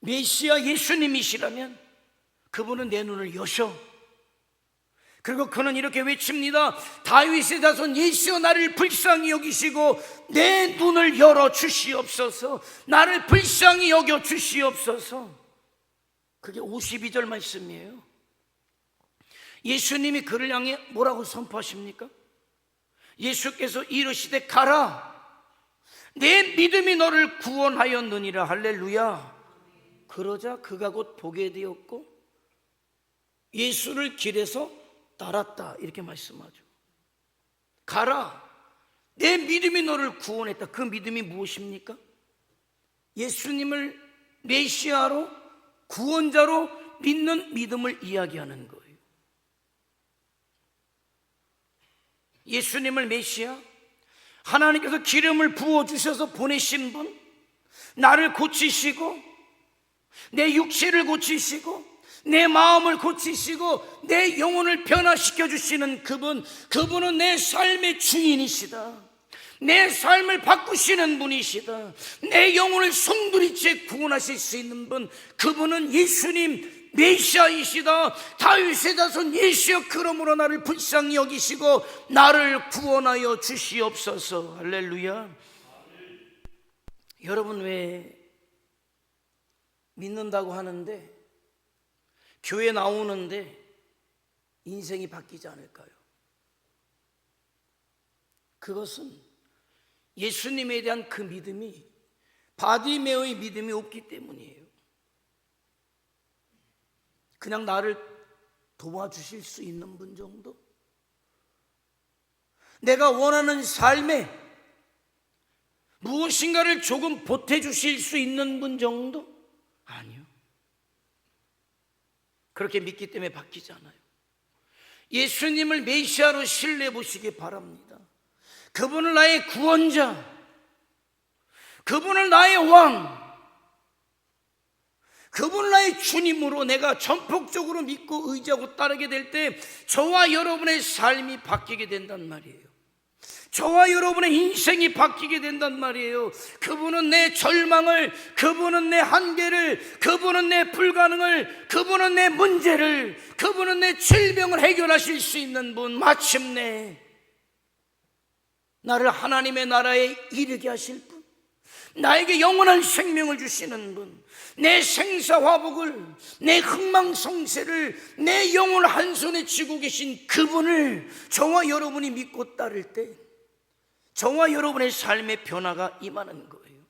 메시아 예수님이시라면 그분은 내 눈을 여셔. 그리고 그는 이렇게 외칩니다. 다윗의 자손 예수여 나를 불쌍히 여기시고 내 눈을 열어 주시옵소서. 나를 불쌍히 여겨 주시옵소서. 그게 52절 말씀이에요. 예수님이 그를 향해 뭐라고 선포하십니까? 예수께서 이르시되 가라. 내 믿음이 너를 구원하였느니라 할렐루야. 그러자 그가 곧 보게 되었고 예수를 길에서 따랐다 이렇게 말씀하죠. 가라. 내 믿음이 너를 구원했다. 그 믿음이 무엇입니까? 예수님을 메시아로 구원자로 믿는 믿음을 이야기하는 거예요. 예수님을 메시아 하나님께서 기름을 부어 주셔서 보내신 분 나를 고치시고 내 육체를 고치시고 내 마음을 고치시고 내 영혼을 변화시켜 주시는 그분 그분은 내 삶의 주인이시다. 내 삶을 바꾸시는 분이시다. 내 영혼을 송두리째 구원하실 수 있는 분 그분은 예수님 메시아이시다. 다윗의 자손 예수여 그러므로 나를 불쌍히 여기시고 나를 구원하여 주시옵소서. 할렐루야. 여러분 왜 믿는다고 하는데 교회 나오는데 인생이 바뀌지 않을까요? 그것은 예수님에 대한 그 믿음이 바디메어의 믿음이 없기 때문이에요. 그냥 나를 도와주실 수 있는 분 정도? 내가 원하는 삶에 무엇인가를 조금 보태주실 수 있는 분 정도? 아니요. 그렇게 믿기 때문에 바뀌지 않아요. 예수님을 메시아로 신뢰해 보시기 바랍니다. 그분을 나의 구원자, 그분을 나의 왕, 그분을 나의 주님으로 내가 전폭적으로 믿고 의지하고 따르게 될 때 저와 여러분의 삶이 바뀌게 된단 말이에요. 저와 여러분의 인생이 바뀌게 된단 말이에요. 그분은 내 절망을, 그분은 내 한계를, 그분은 내 불가능을, 그분은 내 문제를, 그분은 내 질병을 해결하실 수 있는 분. 마침내 나를 하나님의 나라에 이르게 하실 분. 나에게 영원한 생명을 주시는 분. 내 생사화복을, 내 흥망성쇠를, 내 영혼을 한 손에 쥐고 계신 그분을 저와 여러분이 믿고 따를 때 저와 여러분의 삶의 변화가 임하는 거예요.